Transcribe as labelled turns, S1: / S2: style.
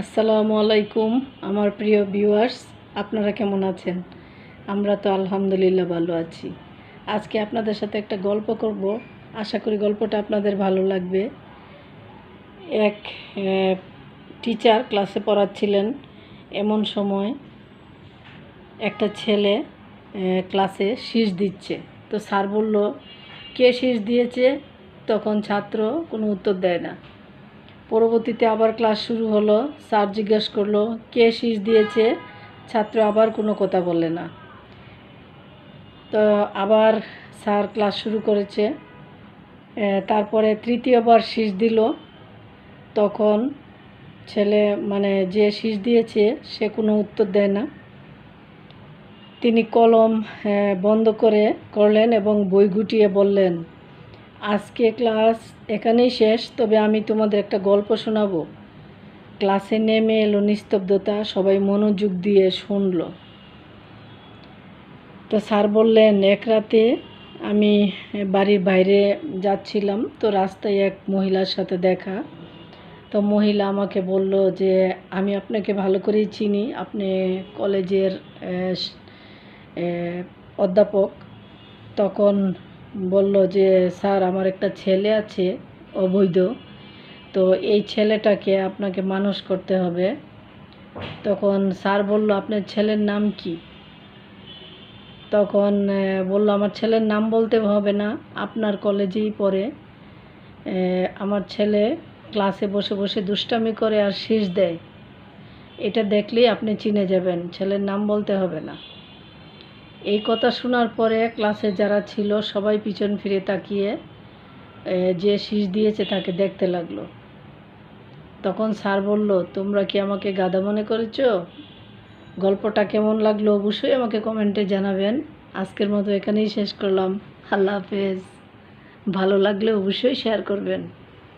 S1: আসসালামু আলাইকুম, আমার প্রিয় ভিউয়ার্স, আপনারা কেমন আছেন? আমরা তো আলহামদুলিল্লাহ ভালো আছি। আজকে আপনাদের সাথে একটা গল্প করব। আশা করি গল্পটা আপনাদের ভালো লাগবে। এক টিচার ক্লাসে পড়াচ্ছিলেন এমন সময় একটা ছেলে ক্লাসে শীষ দিচ্ছে। তো স্যার বলল, কে শীষ দিয়েছে? তখন ছাত্র কোনো উত্তর দেয় না। পরবর্তীতে আবার ক্লাস শুরু হলো, স্যার জিজ্ঞেস করল, কে শীষ দিয়েছে? ছাত্র আবার কোনো কথা বললে না। তো আবার স্যার ক্লাস শুরু করেছে। তারপরে তৃতীয়বার শীষ দিল। তখন ছেলে মানে যে শীষ দিয়েছে, সে কোনো উত্তর দেয় না। তিনি কলম বন্ধ করে করলেন এবং বই গুটিয়ে বললেন আজকে ক্লাস এখানেই শেষ, তবে আমি তোমাদের একটা গল্প শোনাবো। ক্লাসে নেমে এলো নিস্তব্ধতা, সবাই মনোযোগ দিয়ে শুনলো। তো স্যার বললেন, এক রাতে আমি বাড়ির বাইরে যাচ্ছিলাম, তো রাস্তায় এক মহিলার সাথে দেখা। তো মহিলা আমাকে বলল যে, আমি আপনাকে ভালো করেই চিনি, আপনি কলেজের অধ্যাপক। তখন বলল যে, স্যার, আমার একটা ছেলে আছে, অবৈধ। তো এই ছেলেটাকে আপনাকে মানুষ করতে হবে। তখন স্যার বলল, আপনার ছেলের নাম কি? তখন বলল, আমার ছেলের নাম বলতে হবে না, আপনার কলেজেই পড়ে। আমার ছেলে ক্লাসে বসে বসে দুষ্টামি করে আর শীষ দেয়। এটা দেখলেই আপনি চিনে যাবেন, ছেলের নাম বলতে হবে না। এই কথা শোনার পরে ক্লাসে যারা ছিল, সবাই পিছন ফিরে তাকিয়ে যে শীষ দিয়েছে তাকে দেখতে লাগল। তখন স্যার বলল, তোমরা কি আমাকে গাদা মনে করেছ? গল্পটা কেমন লাগল অবশ্যই আমাকে কমেন্টে জানাবেন। আজকের মতো এখানেই শেষ করলাম। আল্লাহ হাফেজ। ভালো লাগলে অবশ্যই শেয়ার করবেন।